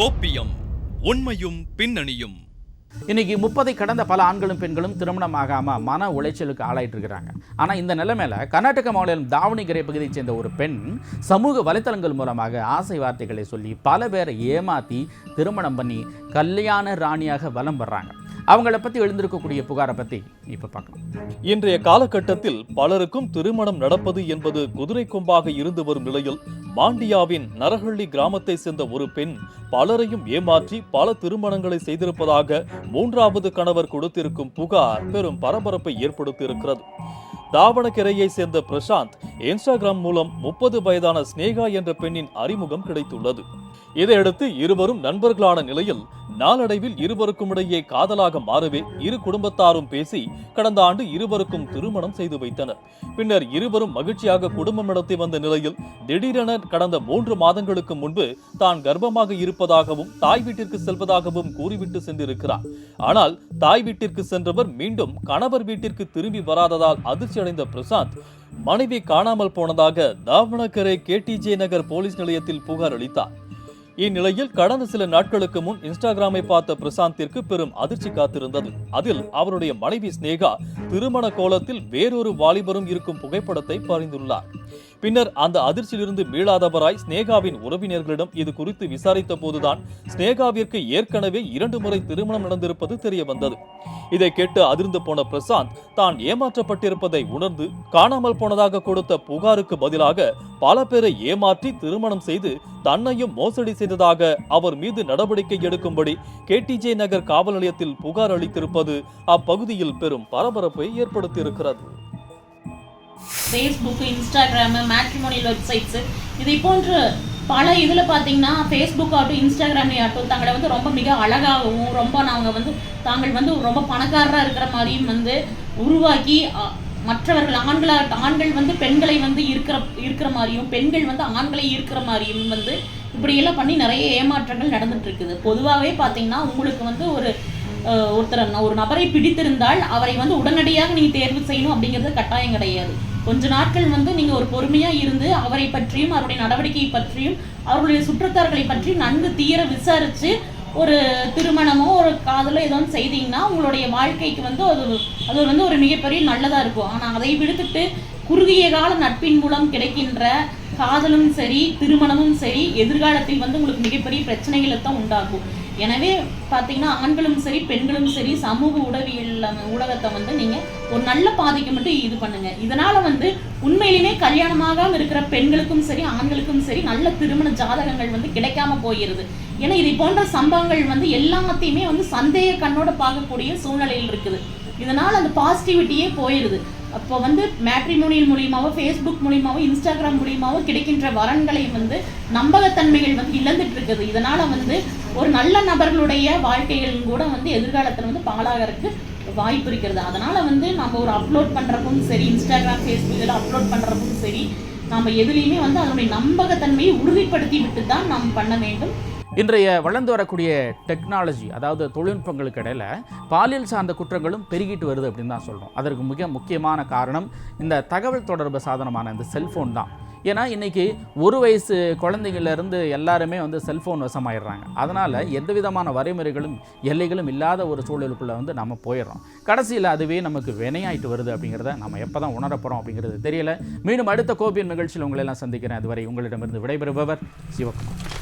கோப்பியம் உண்மையும் பின்னணியும். இன்னைக்கு முப்பதை கடந்த பல ஆண்களும் பெண்களும் திருமணம் ஆகாம மன உளைச்சலுக்கு ஆளாயிட்டு இருக்கிறாங்க. ஆனா இந்த நிலைமையில கர்நாடக மாநிலம் தாவணிகரை பகுதியைச் சேர்ந்த ஒரு பெண் சமூக வலைத்தளங்கள் மூலமாக ஆசை வார்த்தைகளை சொல்லி பல பேரை ஏமாத்தி திருமணம் பண்ணி கல்யாண ராணியாக வலம் வர்றாங்க. அவங்கள பத்தி எழுந்திருக்கக்கூடிய புகாரை பத்தி இப்ப பார்க்கலாம். இன்றைய காலகட்டத்தில் பலருக்கும் திருமணம் நடப்பது என்பது குதிரை கொம்பாக இருந்து வரும் நிலையில் மாண்டியாவின் நரஹள்ளி கிராமத்தை சேர்ந்த ஒரு பெண் பலரையும் ஏமாற்றி பல திருமணங்களை செய்திருப்பதாக மூன்றாவது கணவர் கொடுத்திருக்கும் புகார் பெரும் பரபரப்பை ஏற்படுத்தியிருக்கிறது. தாவணக்கரையை சேர்ந்த பிரசாந்த் இன்ஸ்டாகிராம் மூலம் முப்பது வயதான ஸ்னேகா என்ற பெண்ணின் அறிமுகம் கிடைத்துள்ளது. இதையடுத்து இருவரும் நண்பர்களான நிலையில் நாளடைவில் இருவருக்கும் இடையே காதலாக மாறவே இரு குடும்பத்தாரும் பேசி கடந்த ஆண்டு இருவருக்கும் திருமணம் செய்து வைத்தனர். பின்னர் இருவரும் மகிழ்ச்சியாக குடும்பம் நடத்தி வந்த நிலையில் திடீரென கடந்த மூன்று மாதங்களுக்கு முன்பு தான் கர்ப்பமாக இருப்பதாகவும் தாய் வீட்டிற்கு செல்வதாகவும் கூறிவிட்டு சென்றிருக்கிறார். ஆனால் தாய் வீட்டிற்கு சென்றவர் மீண்டும் கணவர் வீட்டிற்கு திரும்பி வராததால் அதிர்ச்சியடைந்த பிரசாந்த் மனைவி காணாமல் போனதாக தாவணகரை கேடிஜே நகர் போலீஸ் நிலையத்தில் புகார் அளித்தார். இந்நிலையில் கடந்த சில நாட்களுக்கு முன் இன்ஸ்டாகிராமை பார்த்த பிரசாந்திற்கு பெரும் அதிர்ச்சி காத்திருந்தது. அதில் அவருடைய மனைவி ஸ்னேகா திருமண கோலத்தில் வேறொரு வாலிபரும் இருக்கும் புகைப்படத்தை பகிர்ந்துள்ளார் பின்னர் அந்த அதிர்ச்சியிலிருந்து மீளாதவராய் ஸ்னேகாவின் உறவினர்களிடம் இது குறித்து விசாரித்த போதுதான் ஸ்னேகாவிற்கு ஏற்கனவே இரண்டு முறை திருமணம் நடந்திருப்பது தெரிய வந்தது இதை கேட்டு அதிர்ந்து போன பிரசாந்த் தான் ஏமாற்றப்பட்டிருப்பதை உணர்ந்து காணாமல் போனதாக கொடுத்த புகாருக்கு பதிலாக பல பேரை ஏமாற்றி திருமணம் செய்து தன்னையும் மோசடி செய்ததாக அவர் மீது நடவடிக்கை எடுக்கும்படி கேடிஜே நகர் காவல் நிலையத்தில் புகார் அளித்திருப்பது அப்பகுதியில் பெரும் பரபரப்பை ஏற்படுத்தியிருக்கிறது. ஃபேஸ்புக்கு இன்ஸ்டாகிராமு மேட்ரிமோனியல் வெப்சைட்ஸு இதை போன்று பல இதில் பார்த்தீங்கன்னா ஃபேஸ்புக் ஆகட்டும் இன்ஸ்டாகிராம்லேயும் ஆகட்டும் தங்களை வந்து ரொம்ப மிக அழகாகவும் ரொம்ப நாங்கள் வந்து தாங்கள் வந்து ரொம்ப பணக்காரராக இருக்கிற மாதிரியும் வந்து உருவாக்கி அ, மற்றவர்கள் ஆண்களாக ஆண்கள் வந்து பெண்களை வந்து இருக்கிற இருக்கிற மாதிரியும் பெண்கள் வந்து ஆண்களை ஈர்க்கிற மாதிரியும் வந்து இப்படியெல்லாம் பண்ணி நிறைய ஏமாற்றங்கள் நடந்துட்டு இருக்குது பொதுவாகவே பார்த்தீங்கன்னா உங்களுக்கு வந்து ஒரு ஒருத்தர் ஒரு நபரை பிடித்திருந்தால் அவரை வந்து உடனடியாக நீங்கள் தேர்வு செய்யணும் அப்படிங்கிறது கட்டாயம் கிடையாது. கொஞ்ச நாட்கள் வந்து நீங்கள் ஒரு பொறுமையாக இருந்து அவரை பற்றியும் அவருடைய நடவடிக்கை பற்றியும் அவருடைய சுற்றத்தார்களை பற்றி நன்கு தீர விசாரித்து ஒரு திருமணமோ ஒரு காதலோ ஏதோ ஒன்று செய்தீங்கன்னா உங்களுடைய வாழ்க்கைக்கு வந்து அது அது வந்து ஒரு மிகப்பெரிய நல்லதாக இருக்கும். ஆனால் அதை விடுத்துட்டு குறுகிய கால நட்பின் மூலம் கிடைக்கின்ற காதலும் சரி திருமணமும் சரி எதிர்காலத்தில் வந்து உங்களுக்கு மிகப்பெரிய பிரச்சனைகளை தான் உண்டாகும் எனவே பார்த்தீங்கன்னா ஆண்களும் சரி பெண்களும் சரி சமூக உடவியல் ஊடகத்தை வந்து நீங்கள் ஒரு நல்ல பாதைக்கு மட்டும் இது பண்ணுங்க. இதனால் வந்து உண்மையிலுமே கல்யாணமாகாமல் இருக்கிற பெண்களுக்கும் சரி ஆண்களுக்கும் சரி நல்ல திருமண ஜாதகங்கள் வந்து கிடைக்காம போயிடுது ஏன்னா இதை போன்ற சம்பவங்கள் வந்து எல்லாத்தையுமே வந்து சந்தேக கண்ணோட பார்க்கக்கூடிய சூழ்நிலையில் இருக்குது. இதனால் அந்த பாசிட்டிவிட்டியே போயிடுது அப்போ வந்து மேட்ரிமோனியல் மூலியமாவோ ஃபேஸ்புக் மூலியமாவோ இன்ஸ்டாகிராம் மூலியமாவோ கிடைக்கின்ற வரன்களை வந்து நம்பகத்தன்மைகள் வந்து இழந்துட்டு இருக்குது இதனால வந்து ஒரு நல்ல நபர்களுடைய வாழ்க்கைகள் கூட வந்து எதிர்காலத்தில் வந்து பாலாகிறதுக்கு வாய்ப்பு இருக்கிறது அதனால வந்து நம்ம ஒரு அப்லோட் பண்ணுறப்பும் சரி இன்ஸ்டாகிராம் ஃபேஸ்புக் இதில் அப்லோட் பண்றப்பவும் சரி நம்ம எதுலேயுமே வந்து அதனுடைய நம்பகத்தன்மையை உறுதிப்படுத்தி விட்டு தான் நாம் பண்ண வேண்டும். இன்றைய வளர்ந்து வரக்கூடிய டெக்னாலஜி அதாவது தொழில்நுட்பங்களுக்கு இடையில் பாலியல் சார்ந்த குற்றங்களும் பெருகிட்டு வருது அப்படின்னு தான் சொல்கிறோம் அதற்கு மிக முக்கியமான காரணம் இந்த தகவல் தொடர்பு சாதனமான இந்த செல்ஃபோன் தான். ஏன்னா இன்னைக்கு ஒரு வயசு குழந்தைங்கள்லேருந்து எல்லாருமே வந்து செல்ஃபோன் வசமாயிடுறாங்க. அதனால் எந்த விதமான வரைமுறைகளும் எல்லைகளும் இல்லாத ஒரு சூழலுக்குள்ளே வந்து நம்ம போயிடுறோம். கடைசியில் அதுவே நமக்கு வினையாயிட்டு வருது அப்படிங்கிறத நம்ம எப்போ தான் உணரப்போகிறோம் அப்படிங்கிறது தெரியல. மீண்டும் அடுத்த கோபியன் நிகழ்ச்சியில் உங்களெல்லாம் சந்திக்கிறேன். அதுவரை உங்களிடமிருந்து விடைபெறுபவர் சிவகுமார்.